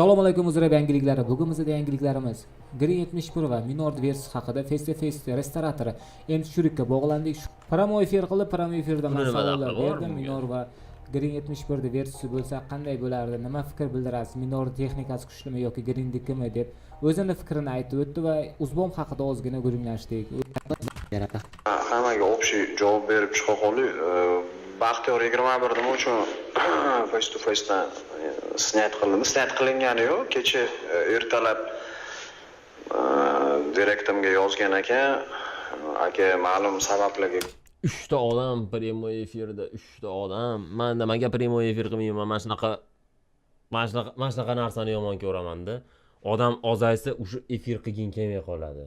assalomu alaykum uzrab yangiliklari bugun bizda yangiliklarimiz green 71 va minord versus haqida face to face restoratori endi shurikka bog'landik Shu- promo efir qilib promo efirda Buni man nima savollar daxli bor berdim bunga? minor va green 71 versusi bo'lsa qanday bo'lardi nima fikr bildirasiz minor texnikasi kuchlimi yoki grindikimi deb o'zini fikrini aytib o'tdi va uzbom haqida ozgina gurunglashdik hammaga общий javob berib chiqa qoldik baxtiyor yigirma bir nima uchun face to facedan e, snayt qildim? Snayt qilingani yo'q kecha e, ertalab e, direktimga yozgan ekan aka ma'lum sabablarga uchta odam prямой efirda uchta odam. Man nimaga prямой efir qilmayman mana shunaqa mana shunaqa mana shunaqa narsani yomon ko'ramanda odam ozaysa o'sha efir qilging kelmay qoladi.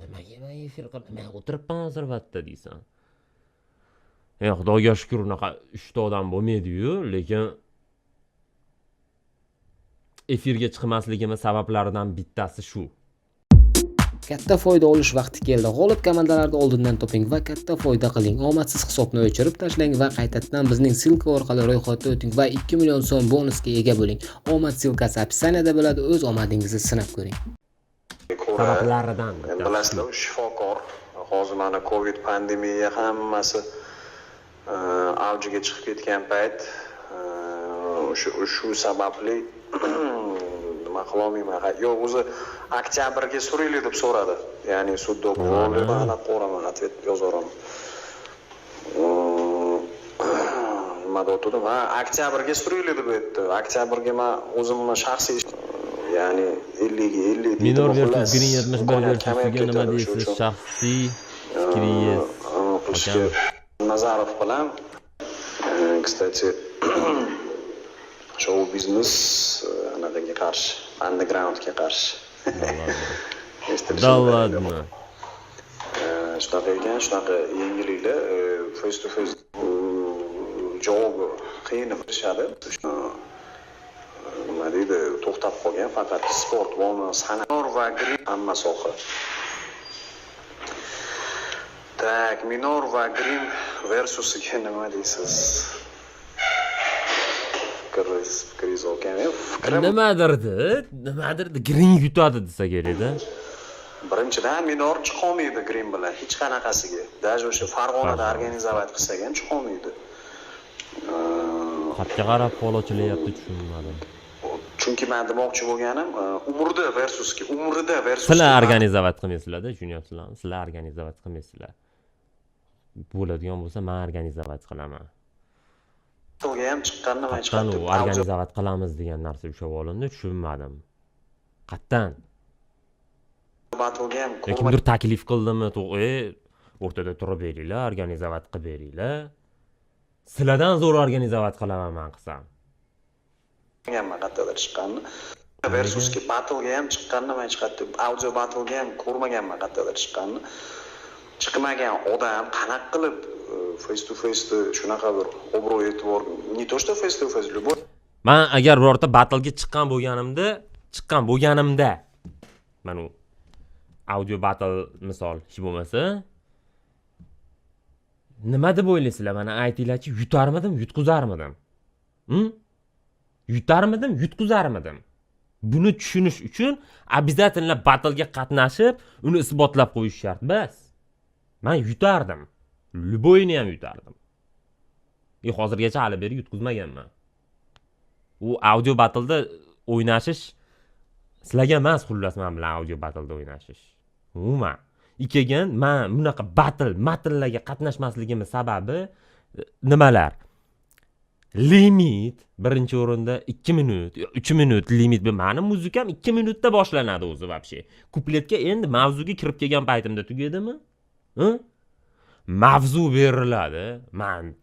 Nimaga man efir qilib man o'tiribman hozir deysan. E xudoga shukur unaqa uchta odam bo'lmaydiyu lekin efirga chiqmasligimiz sabablaridan bittasi shu. Katta foyda olish vaqti keldi. G'olib komandalarni oldindan toping va katta foyda qiling. Omadsiz hisobni o'chirib tashlang va qaytadan bizning silka orqali ro'yxatga o'ting va 2 million so'm bonusga ega bo'ling. Omad silkasi opisaniyada bo'ladi o'z omadingizni sinab ko'ring. Sabablaridan bilasizlar shifokor hozir mana covid pandemiya hammasi avjiga chiqib ketgan payt o'sha shu sababli nima qilolmayman yo'q o'zi oktyabrga suraylik deb so'radi ya'ni sudda bo'lib anaqa qilaman ответ yozaman nima deyotgandim ha oktyabrga suraylik deb aytdi oktyabrga man o'zimni shaxsiy ya'ni ellikga ellik minor versus green yetmish bir versusiga nima deysiz shaxsiy fikringiz qilishga nazarov bilan e, кстати shou biznes e, anaqaga qarshi undergroundga qarshi Eshitilishi да mumkin. ладно E, shunaqa ekan shunaqa yengilliklar e, face to face e, javobi qiyin berishadi Shu- nima deydi to'xtab qolgan faqat sport bo'lmasa san'at va green hamma soha tak minor va green versusiga nima deysiz fikringiz fikringiz okami fikrim nimadirdi nimadirdi gring yutadi desa kerakda birinchidan minor chiqolmaydi green bilan hech qanaqasiga даже o'sha farg'onada Farg'ona. organizovat qilsak ham chiqolmaydi xatga qarab pol ochilyapti tushunmadim chunki man demoqchi bo'lganim e, umrda versusga umrida versusga sizlar man- organizovat qilmaysizlarda tushunyapsizlarmi sizlar organizovat qilmaysizlar Bo'ladigan bo'lsa man organizovat qilaman To'ga ham chiqqandan man u chiqadi organizovat qilamiz degan narsa ushlab olindi tushunmadim yo kimdir taklif qildimi to'g'ri e, o'rtada turib beringlar organizovat qilib beringlar sizlardan zo'r organizovat qilaman man qilsam ko'rmaganman qayerdadir chiqqanini versusga battlega ham chiqqanini man chiqadi audio battlega ham ko'rmaganman qayerdadir chiqqanini chiqmagan odam qanaqa qilib face to face shunaqa bir obro' e'tibor не то что face to face любой man agar birorta battlga chiqqan bo'lganimda chiqqan bo'lganimda mana u audio battle misol hech bo'lmasa nima deb o'ylaysizlar mana aytinglarchi yutarmidim yutqizarmidim hm? yutarmidim yutqizarmidim buni tushunish uchun обязательно battlga qatnashib uni isbotlab qo'yish shart bas man yutardim любойni ham yutardim e hozirgacha hali beri yutqizmaganman u audio battleda o'ynashish sizlarga emas xullas man bilan audio battleda o'ynashish umuman ikkigan man bunaqa battle matnlarga qatnashmasligimni sababi e, nimalar limit birinchi o'rinda ikki minut yo uch minut limit bu mani muzikam ikki minutda boshlanadi o'zi вообще kupletga endi mavzuga kirib kelgan paytimda tugadimi Hı? Mavzu beriladi. Man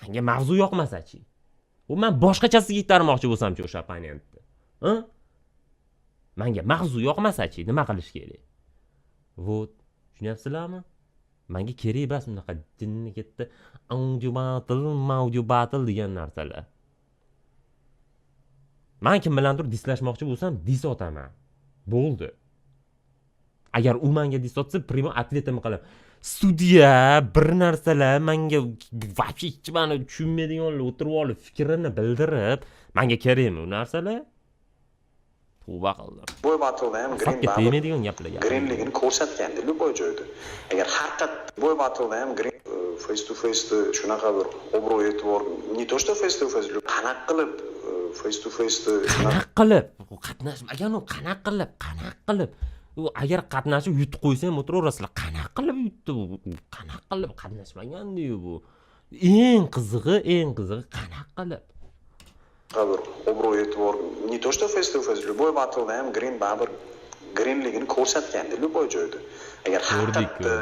manga mavzu yoqmasachi u man boshqachasiga itarmoqchi bo'lsamchi o'sha opponentni manga mavzu yoqmasachi nima qilish kerak? Вот tushunyapsizlarmi? Manga kerak emas unaqa jinni ketdi audio battle maudio battle degan narsalar. Man kim bilandir dislashmoqchi bo'lsam dis otaman. Bo'ldi. Agar u manga dis otsa primo ответim qilaman studiya bir narsalar manga вообще hech mani tushunmaydiganlar o'tirib olib fikrini bildirib manga kerakmi u narsalar tavba qildim. Boy battle'da ham baribir tegmaydigan gaplar gapirdim. greenligini ko'rsatganda любой joyda. Agar haqiqat boy battle'da ham green face to face shunaqa bir obro' e'tibor не то что face to face qanaqa qilib face to face qanaqa qilib? U qatnashmagan u qanaqa qilib qanaqa qilib? U agar qatnashib yutib qo'ysa ham o'tiraverasizlar qanaqa qilib U qanaqa qilib qatnashmagandiyu bu eng qizig'i eng qizig'i qanaqa qilib bir obro' e'tibor не то что face to face любой battle'da ham green baribir greenligini ko'rsatganda любой joyda agar haqiqatda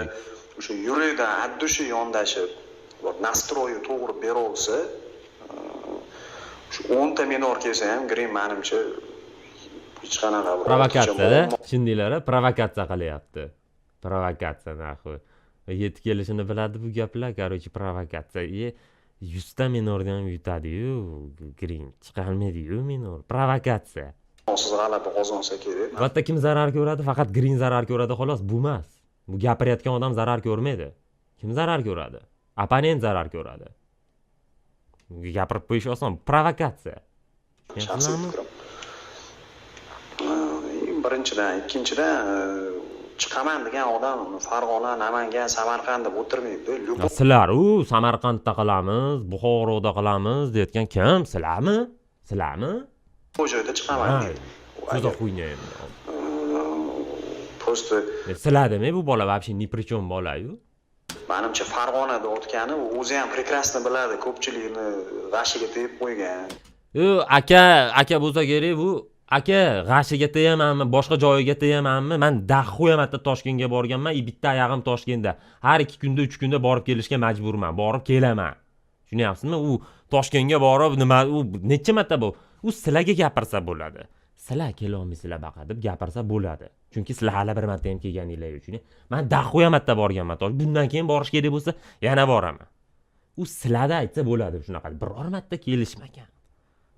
o'sha yurakda addushi yondashib bir nastroyi to'g'ri beraolsa shu o'nta minor kelsa ham green manimcha hech qanaqa provokatsiyada tushundinglar provokatsiya qilyapti provokatsiya nahvi yetib kelishini biladi bu gaplar. Короче provokatsiya yuzta minorni ham yutadiyu green. Chiqolmaydiyu minor. Provokatsiya muammosiz g'alaba qozonsa kerak. Albatta kim zarar ko'radi? Faqat green zarar ko'radi xolos. Bu emas. Bu gapirayotgan odam zarar ko'rmaydi. Kim zarar ko'radi? Opponent zarar ko'radi. Gapirib qo'yish oson. Provokatsiya shaxsiy fikrim. Birinchidan ikkinchidan chiqaman degan odam farg'ona namangan samarqand deb o'tirmaydi Ya любой sizlar u samarqandda qilamiz buxoroda qilamiz deyotgan kim? Sizlarmi? Sizlarmi? Joyda chiqaman. Deydi. просто sizlar demay bu bola? Вообще ни при чем bolayu? Manimcha farg'onada o'tgani u o'zi ham прекрасно biladi ko'pchilikni g'ashiga tegib qo'ygan. Aka aka bo'lsa kerak bu aka g'ashiga tegamanmi boshqa joyiga tegamanmi man dahoya marta toshkentga borganman и bitta oyog'im toshkentda. Har ikki kunda uch kunda borib kelishga majburman borib kelaman. Tushunyapsizmi? U toshkentga borib nima u necha marta bu u sizlarga gapirsa bo'ladi. Sizlar kelolmaysizlar baqa deb gapirsa bo'ladi. Chunki sizlar hali bir marta ham kelganinglar uchun e. man dahoya marta borganman bundan keyin borish kerak bo'lsa yana boraman. U sizlarda aytsa bo'ladi shunaqa biror marta kelishmagan.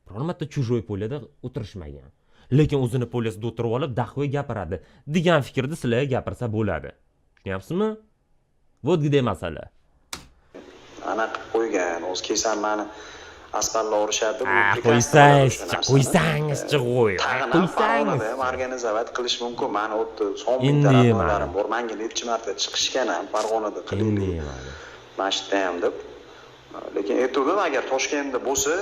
Biror marta чужой polada o'tirishmagan. Lekin o'zini polyasida o'tirib olib dahoy gapiradi. Degan fikrni sizlarga gapirsa bo'ladi. Tushunyapsizmi? Вот где masala. Anaqa qilib qo'ygan o'zi kelsam mani asfaltda urishadi qo'ysangizchi qo'ysangizchi qo'y qo'ysangizchi organizovat qilish mumkin. Mani u yerda son rahbarlarim bor manga necha marta chiqishgan ham farg'onada qilaylik mana shu yerda ham deb. Lekin aytuvdim agar toshkentda bo'lsa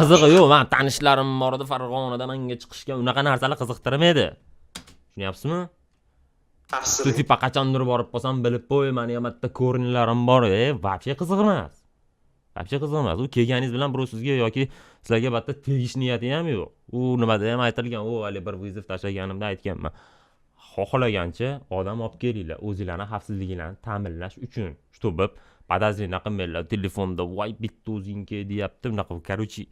qizig'i yo'q man tanishlarim bor edi farg'onada manga chiqishga unaqa narsalar qiziqtirmaydi tushunyapsizmi? Shu xavfsizlik tipa qachondir borib qolsam bilib qo'y mani ham bitta ko'rinlarim bor e вообще qiziq emas вообще qiziq emas u kelganingiz bilan birov sizga yoki sizlarga bitta tegish niyati ham yo'q. U nimada ham aytilgan u hali bir vizov tashlaganimda aytganman. Xohlagancha odam olib kelinglar o'zinglarni xavfsizliginglarni ta'minlash uchun. Чтобы подозрение qilmanglar telefonda voy bitta o'zingki deyapti unaqa короче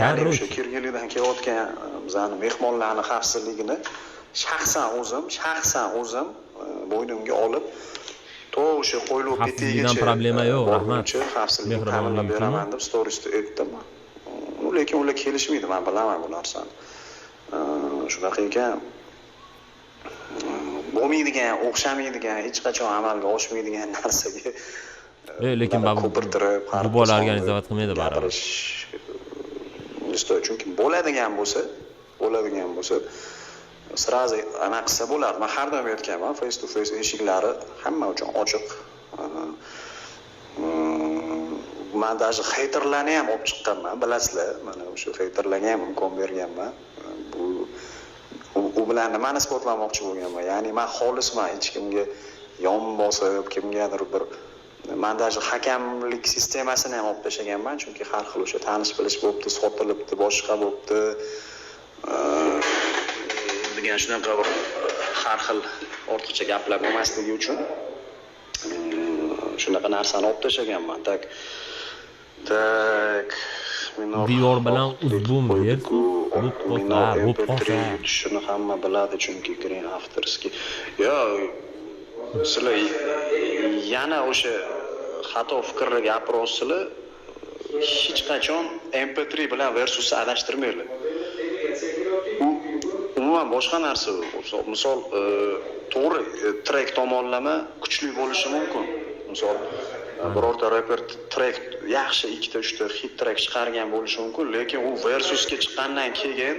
ya'ni Короче. o'sha kirgilidan kelayotgan e, bizani mehmonlarni xavfsizligini shaxsan o'zim shaxsan o'zim e, bo'ynimga olib to o'sha qo'yilib Xavfsizlikdan ketigacha problema yo'q, rahmat. borguncha xavfsizlikni Mehribonlik ta'minlab uchun. beraman deb storiesda aytdim U, lekin ular kelishmaydi man bilaman bu narsani E, shunaqa ekan e, bo'lmaydigan o'xshamaydigan hech qachon amalga oshmaydigan narsaga E, lekin ko'pirtirib bu qarab bola tashlab organizovat qilmaydi baribir. gapirish стоит chunki bo'ladigan bo'lsa bo'ladigan bo'lsa сразу anaqa qilsa bo'lardi. Man har doim aytganman face to face eshiklari hamma uchun ochiq. Man даже xeyterlarni ham olib chiqqanman bilasizlar mana o'sha xeyterlarga ham imkon berganman. Bu u bilan nimani isbotlamoqchi bo'lganman? Ya'ni man xolisman hech kimga yon bosib kimgadir bir man даже hakamlik sistemasini ham olib tashlaganman chunki har xil o'sha tanish bilish bo'libdi sotilibdi boshqa bo'libdi degan shunaqa bir har xil ortiqcha gaplar bo'lmasligi uchun shunaqa narsani olib tashlaganman tak minor Diyor bilan oqlik uzbun qo'ydik-ku. versus bu Minor qo'sa, bu MP3 qo'sa. yutishini hamma biladi chunki green afterski yo sizlar yana o'sha xato fikrni gapiryapsizlar e, hech qachon mp3 bilan versusni adashtirmanglar u umuman boshqa narsa misol e, to'g'ri e, trek tomonlama kuchli bo'lishi mumkin. Misol birorta reper trek yaxshi ikkita uchta hit trek chiqargan bo'lishi mumkin lekin u versusga chiqqandan keyin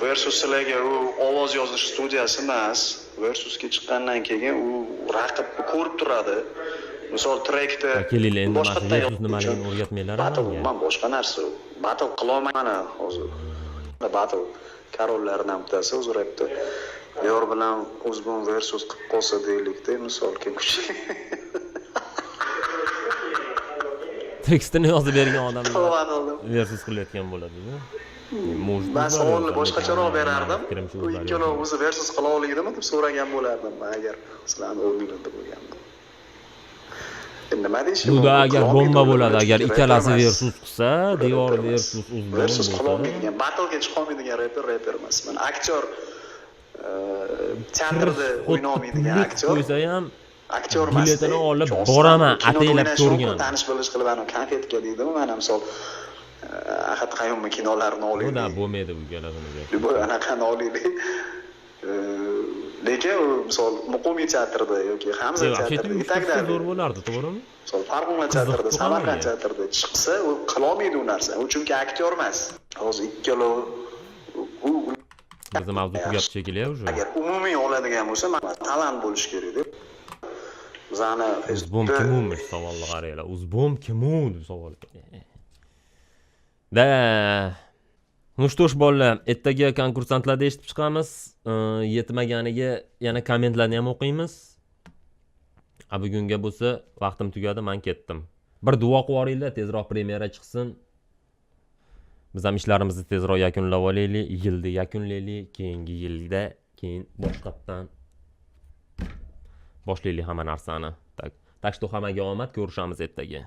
versuslarga u ovoz yozish studiyasi emas versusga chiqqandan keyin u raqibni ko'rib turadi. Misol trekda kelinglar endi boshqa mana tayyor nimaligini o'rgatmanglar menga. umuman boshqa narsa u battle qilolmayman hozir. Battle karollaridan bittasi o'zi rapda yor bilan o'zbon versus qilib qolsa deylikda misol kim kuchli tekstini yozib bergan oldim. versus qilayotgan bo'ladi-da. Man savolni boshqacharoq berardim. u ikkalovi o'zi versus qila oladimi deb so'ragan bo'lardim. Man agar sizlarni o'rningizda bo'lgandim endi nima deyishim Bunda mumkin? agar Qilolmaydi bomba ular, bo'ladi, agar rapper ikkalasi emas. versus qilsa, devor Rapper emas. versus uzbon versus bo'lsa. qilolmaydigan battlega chiqolmaydigan reper reper emas man aktyor e, teatrda o'ynolmaydigan aktyor qo'ysa ham aktyor emas biletini olib boraman, ataylab ko'rgan. tanish bilish qilib ana konfetga deydimi mana misol e, ahad qayummi kinolarini bu da olaylik bo'lmaydi bu galasini bu anaqani olaylik E, lekin u misol muqimiy teatrda yoki hamza вообще teatrida uchta itakda zo'r bo'lardi to'g'rimi misol farg'ona Qiziq teatrida bu samarqand qanday? teatrida chiqsa u qilolmaydi u narsani u chunki aktyor emas hozir ikkalovi u u- bizni mavzu tugab shekilli уже agar umumiy oladigan bo'lsa mana talant bo'lishi kerak deb bizani uzbom Facebookda kimunmish savolni qaranglar uzbom kimu deb savol da ну что ж bolalar ertaga konkursantlarda eshitib chiqamiz. Yetmaganiga yana kommentlarni ham o'qiymiz. A bugunga bo'lsa vaqtim tugadi man ketdim. Bir duo qilib yuboringlar tezroq premyera chiqsin. Biz ham ishlarimizni tezroq yakunlab olaylik yilni yakunlaylik keyingi yilda keyin boshqatdan boshlaylik hamma narsani. Tak так что hammaga omad ko'rishamiz ertaga.